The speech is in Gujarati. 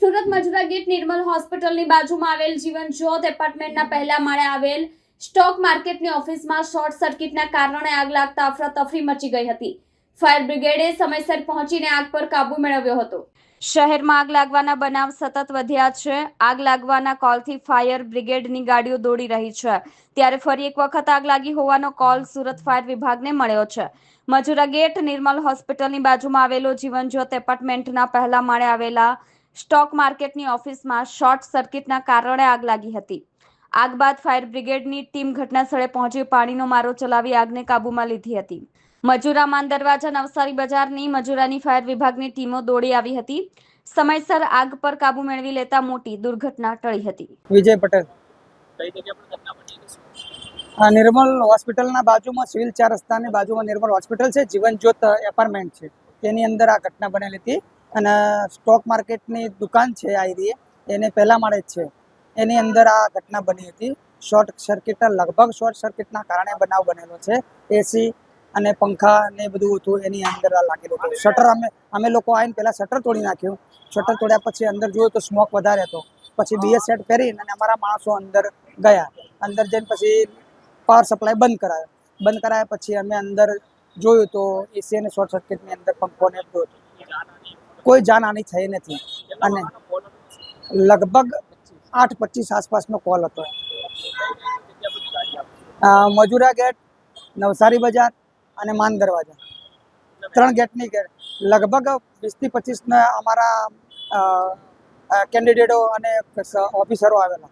સુરત મજુરા ગેટ નિર્મલ હોસ્પિટલની બાજુમાં આવેલ જીવન જ્યોત એપાર્ટમેન્ટના પહેલા માળે આવેલ સ્ટોક માર્કેટની ઓફિસમાં શોર્ટ સર્કિટના કારણે આગ લાગતા અફરાતફરી મચી ગઈ હતી. ફાયર બ્રિગેડે સમયસર પહોંચીને આગ પર કાબુ મેળવ્યો હતો. શહેરમાં આગ લાગવાના બનાવ સતત વધ્યા છે. આગ લાગવાના કોલથી ફાયર બ્રિગેડની ગાડીઓ દોડી રહી છે. ત્યારે ફરી એક વખત આગ લાગી હોવાનો કોલ સુરત ફાયર વિભાગને મળ્યો છે. મજુરા ગેટ નિર્મલ હોસ્પિટલની બાજુમાં આવેલો જીવન જ્યોત એપાર્ટમેન્ટના પહેલા માળે આવેલા સ્ટોક માર્કેટની ઓફિસમાં શોર્ટ સર્કિટના કારણે આગ લાગી હતી. આગ બાદ ફાયર બ્રિગેડની ટીમ ઘટના સ્થળે પહોંચી પાણીનો મારો ચલાવી આગને કાબૂમાં લીધી હતી. મજુરા માન દરવાજા નવસારી બજારની મજુરાની ફાયર વિભાગની ટીમો દોડી આવી હતી. સમયસર આગ પર કાબુ મેળવી લેતા મોટી દુર્ઘટના ટળી હતી. વિજય પટેલ. કઈ જગ્યા પર ઘટના બની હતી? શું? આ નિર્મલ હોસ્પિટલના બાજુમાં સિવિલ ચાર રસ્તાની બાજુમાં નિર્મલ હોસ્પિટલ છે. જીવન જ્યોત એપાર્ટમેન્ટ છે. તેની અંદર આ ઘટના બનેલી હતી. અને સ્ટોક માર્કેટની દુકાન છે આ એરીએ એને પહેલા માળે જ છે. એની અંદર આ ઘટના બની હતી. શોર્ટ સર્કિટ, લગભગ શોર્ટ સર્કિટના કારણે બનાવ બનેલો છે. એસી અને પંખા ને બધું હતું, એની અંદર લાગેલું હતું. શટર અમે અમે લોકો આવીને પહેલાં શટર તોડી નાખ્યું. શટર તોડ્યા પછી અંદર જોયું તો સ્મોક વધારે હતો. પછી બીએસ સેટ પહેરી અને અમારા માણસો અંદર ગયા. અંદર જઈને પછી પાવર સપ્લાય બંધ કરાયો. બંધ કરાયા પછી અમે અંદર જોયું તો એસી અને શોર્ટ સર્કિટની અંદર પંખો ને બધું હતું. કોઈ જાનહાની થઈ નથી. અને લગભગ આઠ પચીસ આસપાસનો કોલ હતો. મજુરા ગેટ, નવસારી બજાર અને માન દરવાજા. ત્રણ ગેટની ગેટ. લગભગ વીસથી પચીસના અમારા કેન્ડિડેટો અને ઓફિસરો આવેલા.